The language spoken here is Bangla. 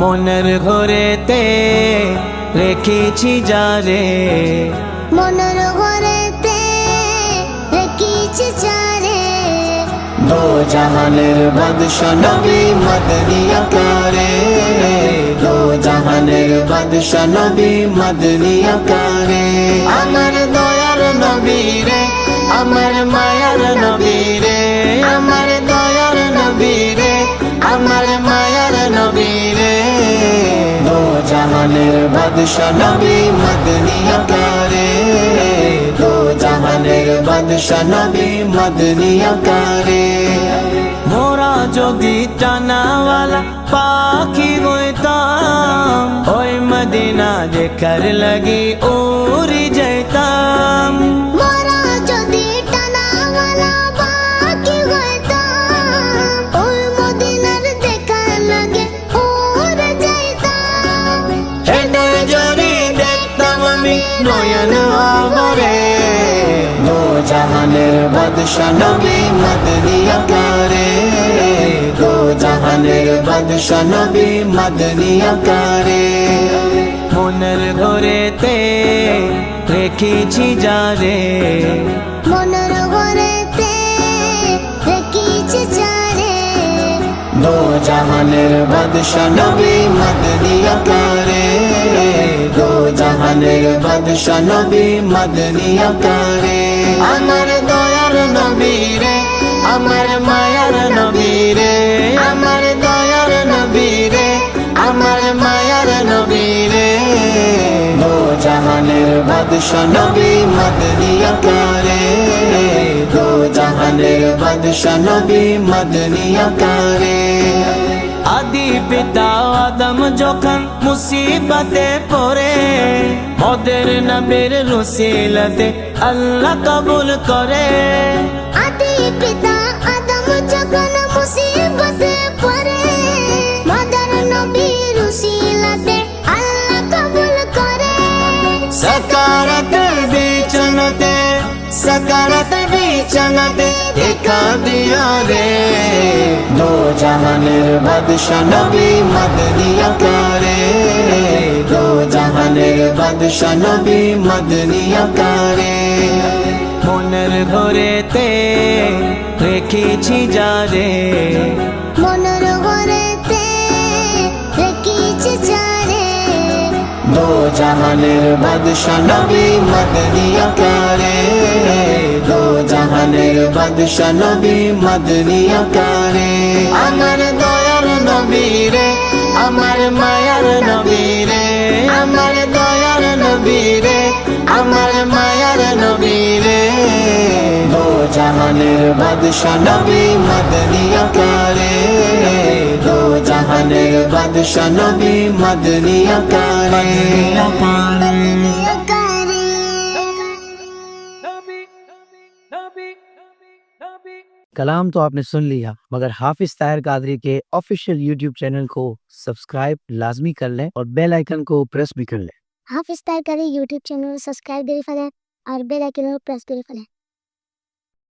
মনের ঘরেতে রেখেছি যারে মনের ঘরেতে রেখেছি চারে দো জাহানের বাদশা নবী মদনী আকারে। দো জাহানের বাদশা নবী মদনী আকারে। আমার দয়ার নবী রে আমার মায়ার নবী রে আমার জাহানের বাদশা নবী মদনী আকারে দো জাহানের বাদশা নবী মদনী আকারে মোরা যদি টানাওয়ালা পাখি হইতাম, ওই মদিনা দেখার লাগি ওরি যাইতাম নয়ন আবরে দো জাহানের বাদশা নবী মদনী আকারে। দো জাহানের বাদশা নবী মদনী আকারে। মনের ঘরেতে রেখেছি যারে। মনের ঘরেতে রেখেছি চারে দো জাহানের বাদশা নবী মদনী আকারে। দো জাহানের বাদশা নবী মদনী আকারে আমার দয়ার নবী রে, আমার মায়ার নবী রে। আমার দয়ার নবী রে, আমার মায়ার নবী রে। দো জাহানের বাদশা নবী মদনী আকারে দো জাহানের বাদশা নবী মদনী আকারে আদি পিতা আদম যখন মুসিবতে পড়ে মদের নবীর রসিলতে আল্লাহ কবুল করে। আদি পিতা আদম যখন মুসিবতে পড়ে মাদার নবী রুসিলাতে আল্লাহ কবুল করে। সকারত বিচনতে সকারত বিচনতে দেখা দিয়া রে দো জাহানের বাদশা নবী মদনী আকারে দো জাহানের বাদশা নবী মদনী আকারে মনের ঘরেতে রেখেছি যারে মনের ঘরেতে রেখেছি চারে দো জাহানের বাদশা নবী মদনী আকারে দো জাহানের বাদশা নবী মদনী আকারে। আমার দয়ার নবী রে, আমার মায়ার নবী রে, আমার দয়ার নবী রে, আমার মায়ার নবী রে। দো জাহানের বাদশা নবী মদনী আকারে। দো জাহানের বাদশা নবী মদনী আকারে। कलाम तो आपने सुन लिया, मगर हाफिज ताहिर कादरी के ऑफिशियल यूट्यूब चैनल को सब्सक्राइब लाजमी कर लें और बेल आइकन को प्रेस भी कर लें। Hafiz Tahir Qadri YouTube channel subscribe करें और बेल आइकन को प्रेस करें